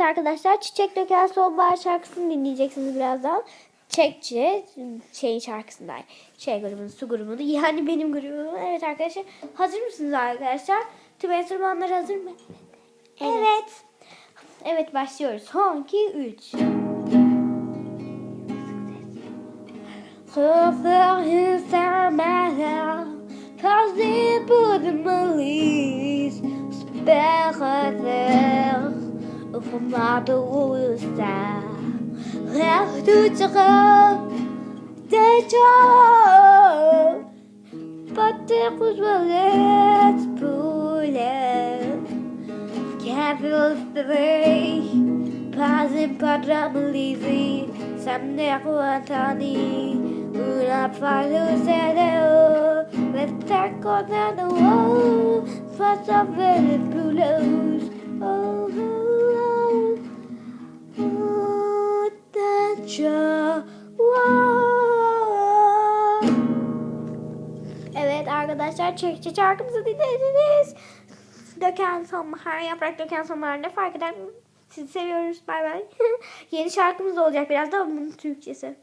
Evet arkadaşlar Çiçek Döken Sonbahar şarkısını dinleyeceksiniz birazdan. Çekçi şey şarkısından. Şey grubunun, su grubunun yani benim grubum. Evet arkadaşlar hazır mısınız arkadaşlar? Tüm enstrümanlar hazır mı? Evet. Evet başlıyoruz. Son 2 3. Hıfır hüsamara Tazi budmalis Sperrer ومعبو وسع غاخدو تغاب تجاب بطيق وزولات بولات Capital three Pazin Padra Malizi Samneku Antani Una Palu Zedeo Let's tackle the wall First of it Danger Evet arkadaşlar çekçi şarkımızı dinlediniz. Döken sonbahar, yaprak döken sonbahar ne fark eder? Sizi seviyoruz. Bay bay. Yeni şarkımız olacak biraz da bunun Türkçesi.